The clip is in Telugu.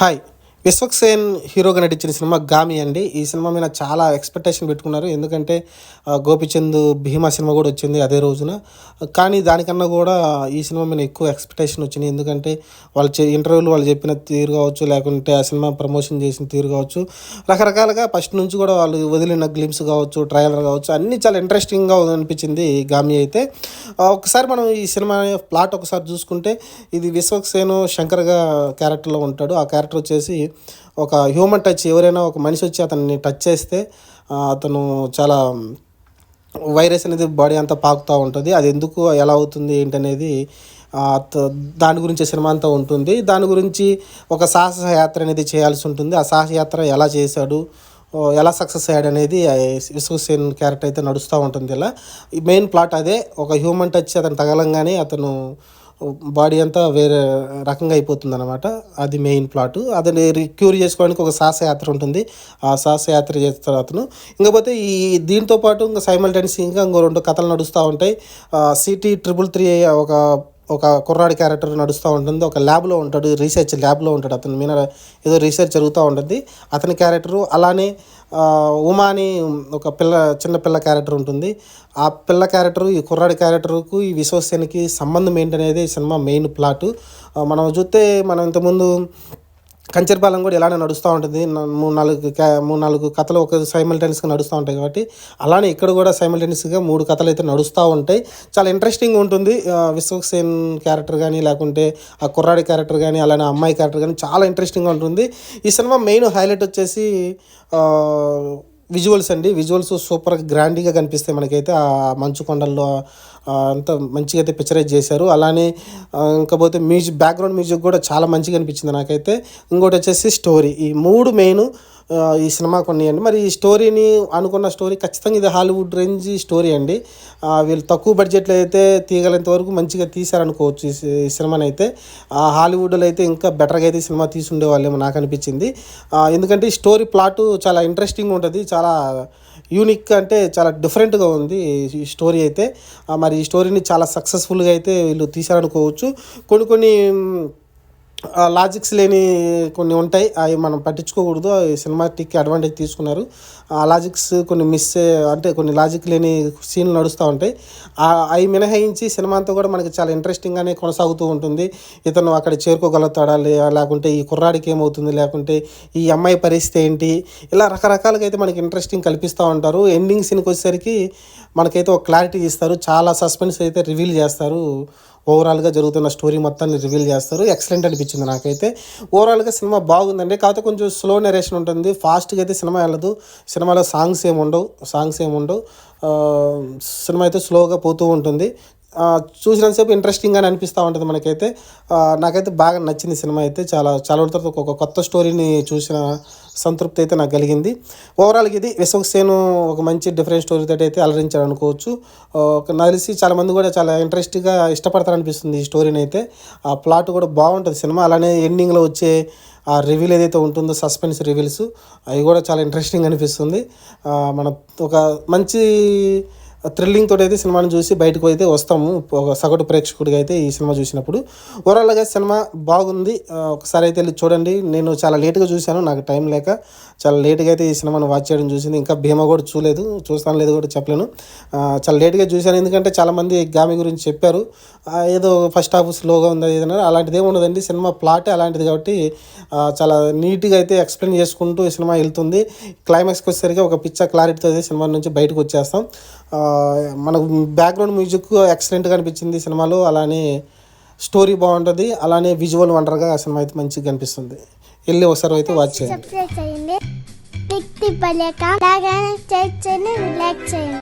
はい。విశ్వక్ విశ్వక్సేన్ హీరోగా నటించిన సినిమా గామి అండి. ఈ సినిమా మీద చాలా ఎక్స్పెక్టేషన్ పెట్టుకున్నారు. ఎందుకంటే గోపిచంద్ భీమా సినిమా కూడా వచ్చింది అదే రోజున. కానీ దానికన్నా కూడా ఈ సినిమా మీద ఎక్కువ ఎక్స్పెక్టేషన్ వచ్చింది ఎందుకంటే వాళ్ళు చే ఇంటర్వ్యూలు వాళ్ళు చెప్పిన తీరు కావచ్చు లేకుంటే ఆ సినిమా ప్రమోషన్ చేసిన తీరు కావచ్చు రకరకాలుగా ఫస్ట్ నుంచి కూడా వాళ్ళు వదిలిన గ్లిమ్స్ కావచ్చు ట్రైలర్ కావచ్చు అన్నీ చాలా ఇంట్రెస్టింగ్గా అనిపించింది గామి అయితే. ఒకసారి మనం ఈ సినిమా ప్లాట్ ఒకసారి చూసుకుంటే ఇది విశ్వక్సేను శంకర్గా క్యారెక్టర్లో ఉంటాడు. ఆ క్యారెక్టర్ వచ్చేసి ఒక హ్యూమన్ టచ్ ఎవరైనా ఒక మనిషి వచ్చి అతన్ని టచ్ చేస్తే అతను చాలా వైరస్ అనేది బాడీ అంతా పాకుతూ ఉంటుంది. అది ఎందుకు ఎలా అవుతుంది ఏంటనేది దాని గురించి సినిమా అంతా ఉంటుంది. దాని గురించి ఒక సాహస యాత్ర అనేది చేయాల్సి ఉంటుంది. ఆ సాహస యాత్ర ఎలా చేశాడు ఎలా సక్సెస్ అయ్యాడు అనేది ఆ విశ్వసేన్ క్యారెక్టర్ అయితే నడుస్తూ ఉంటుంది ఇలా. మెయిన్ ప్లాట్ అదే. ఒక హ్యూమన్ టచ్ అతను తగలంగానే అతను బాడీ అంతా వేరే రకంగా అయిపోతుంది అనమాట అది మెయిన్ ప్లాట్. అతని క్యూర్ చేసుకోవడానికి ఒక సాహసయాత్ర ఉంటుంది. ఆ సాహసయాత్ర చేస్తారు అతను ఇంకపోతే ఈ దీంతో పాటు ఇంకా సైమల్టైన్స్ ఇంకా ఇంకో రెండు కథలు నడుస్తూ ఉంటాయి. సిటీ ట్రిపుల్ త్రీ ఒక ఒక కుర్రాడి క్యారెక్టర్ నడుస్తూ ఉంటుంది. ఒక ల్యాబ్లో ఉంటాడు రీసెర్చ్ ల్యాబ్లో ఉంటాడు అతని. మీద ఏదో రీసెర్చ్ జరుగుతూ ఉంటుంది. అతని క్యారెక్టరు అలానే ఉమా అని ఒక పిల్ల చిన్న పిల్ల క్యారెక్టర్ ఉంటుంది. ఆ పిల్ల క్యారెక్టర్ ఈ కుర్రాడి క్యారెక్టర్కు ఈ విశ్వసేనకి సంబంధం ఏంటనేది సినిమా మెయిన్ ప్లాట్. మనం చూస్తే మనం ఇంతకుముందు కంచర్పాలెం కూడా ఇలానే నడుస్తూ ఉంటుంది. మూడు నాలుగు క్యా- మూడు నాలుగు కథలు ఒక సైమల్టేనియస్గా నడుస్తూ ఉంటాయి కాబట్టి అలానే ఇక్కడ కూడా సైమల్టేనియస్గా మూడు కథలు అయితే నడుస్తూ ఉంటాయి. చాలా ఇంట్రెస్టింగ్ ఉంటుంది. విశ్వక్సేన్ క్యారెక్టర్ కానీ లేకుంటే ఆ కుర్రాడి క్యారెక్టర్ కానీ అలానే అమ్మాయి క్యారెక్టర్ కానీ చాలా ఇంట్రెస్టింగ్గా ఉంటుంది. ఈ సినిమా మెయిన్ హైలైట్ వచ్చేసి విజువల్స్ అండి. విజువల్స్ సూపర్ గ్రాండ్గా కనిపిస్తాయి మనకైతే. ఆ మంచు కొండల్లో అంతా మంచిగా అయితే పిక్చరైజ్ చేశారు. అలానే ఇంకపోతే మ్యూజిక్ బ్యాక్గ్రౌండ్ మ్యూజిక్ కూడా చాలా మంచిగా అనిపించింది నాకైతే. ఇంకోటి వచ్చేసి స్టోరీ ఈ మూడు మెయిన్ ఈ సినిమా కొన్ని అండి. మరి ఈ స్టోరీని అనుకున్న స్టోరీ ఖచ్చితంగా ఇది హాలీవుడ్ రేంజ్ స్టోరీ అండి. వీళ్ళు తక్కువ బడ్జెట్లో అయితే తీయగలంత వరకు మంచిగా తీశారనుకోవచ్చు ఈ సినిమాని అయితే. ఆ, హాలీవుడ్లో అయితే ఇంకా బెటర్గా అయితే సినిమా తీసుండేవాళ్ళేమో నాకు అనిపించింది. ఎందుకంటే ఈ స్టోరీ ప్లాట్ చాలా ఇంట్రెస్టింగ్ ఉంటుంది. చాలా యూనిక్ అంటే చాలా డిఫరెంట్గా ఉంది ఈ స్టోరీ అయితే. మరి ఈ స్టోరీని చాలా సక్సెస్ఫుల్గా అయితే వీళ్ళు తీశారనుకోవచ్చు. కొన్ని కొన్ని లాజిక్స్ లేని కొన్ని ఉంటాయి. అవి మనం పట్టించుకోకూడదు. అవి సినిమాటిక్ అడ్వాంటేజ్ తీసుకున్నారు. ఆ లాజిక్స్ కొన్ని మిస్ అంటే కొన్ని లాజిక్ లేని సీన్లు నడుస్తూ ఉంటాయి. ఆ- అవి మినహాయించి సినిమా అంతా కూడా మనకి చాలా ఇంట్రెస్టింగ్గానే కొనసాగుతూ ఉంటుంది. ఇతను అక్కడ చేరుకోగలుగుతాడా లేకుంటే ఈ కుర్రాడికి ఏమవుతుంది లేకుంటే ఈ అమ్మాయి పరిస్థితి ఏంటి? ఇలా రకరకాలుగా అయితే మనకి ఇంట్రెస్టింగ్ కల్పిస్తూ ఉంటారు. ఎండింగ్ సీన్కి వచ్చేసరికి మనకైతే ఒక క్లారిటీ ఇస్తారు. చాలా సస్పెన్స్ అయితే రివీల్ చేస్తారు. ఓవరాల్గా జరుగుతున్న స్టోరీ మొత్తాన్ని రివీల్ చేస్తారు. ఎక్సలెంట్ అనిపించింది నాకైతే. ఓవరాల్గా సినిమా బాగుందండి. కాకపోతే కొంచెం స్లో నెరేషన్ ఉంటుంది. ఫాస్ట్గా అయితే సినిమా వెళ్ళదు. సినిమాలో సాంగ్స్ ఏమి ఉండవు. సాంగ్స్ ఏమి ఉండవు. సినిమా అయితే స్లోగా పోతూ ఉంటుంది. ఆ, చూసినంతసేపు ఇంట్రెస్టింగ్గానే అనిపిస్తూ ఉంటుంది మనకైతే. నాకైతే బాగా నచ్చింది సినిమా అయితే. చాలా చాలా తర్వాత ఒక కొత్త స్టోరీని చూసిన సంతృప్తి అయితే నాకు కలిగింది. ఓవరాల్గా ఇది విశ్వక్సేను ఒక మంచి డిఫరెంట్ స్టోరీ తోటి అయితే అలరించాడు అనుకోవచ్చు. ఒక నాకు తెలిసి చాలా కూడా చాలా ఇంట్రెస్ట్గా ఇష్టపడతారనిపిస్తుంది ఈ స్టోరీని అయితే. ఆ ప్లాట్ కూడా బాగుంటుంది సినిమా. అలానే ఎండింగ్లో వచ్చే ఆ రివీల్ ఏదైతే ఉంటుందో సస్పెన్స్ రివీల్స్ అవి కూడా చాలా ఇంట్రెస్టింగ్ అనిపిస్తుంది. మన ఒక మంచి థ్రిల్లింగ్ తోటి అయితే సినిమాని చూసి బయటకు అయితే వస్తాము. ఒక సగటు ప్రేక్షకుడిగా అయితే ఈ సినిమా చూసినప్పుడు. ఓవరాల్గా సినిమా బాగుంది. ఒకసారి అయితే వెళ్ళి చూడండి. నేను చాలా లేట్గా చూశాను. నాకు టైం లేక చాలా లేట్గా అయితే ఈ సినిమాను వాచ్ చేయడం చూసింది. ఇంకా భీమా కూడా చూడలేదు. చూస్తాను లేదు కూడా చెప్పలేను. చాలా లేట్గా చూశాను. ఎందుకంటే చాలామంది గామి గురించి చెప్పారు. ఏదో ఫస్ట్ హాఫ్ స్లోగా ఉంది ఏదైనా అలాంటిది ఏమి ఉండదండి. సినిమా ప్లాటే అలాంటిది కాబట్టి చాలా నీట్గా అయితే ఎక్స్ప్లెయిన్ చేసుకుంటూ ఈ సినిమా వెళ్తుంది. క్లైమాక్స్కి వచ్చేసరికి ఒక పిక్చర్ క్లారిటీతో అయితే సినిమా నుంచి బయటకు వచ్చేస్తాం. మనకు బ్యాక్గ్రౌండ్ మ్యూజిక్ ఎక్సలెంట్గా అనిపించింది సినిమాలో. అలానే స్టోరీ బాగుంటుంది. అలానే విజువల్ వండర్గా ఆ సినిమా అయితే మంచిగా కనిపిస్తుంది వెళ్ళి ఒకసారి అయితే వాచ్ చేయండి. చేయండి.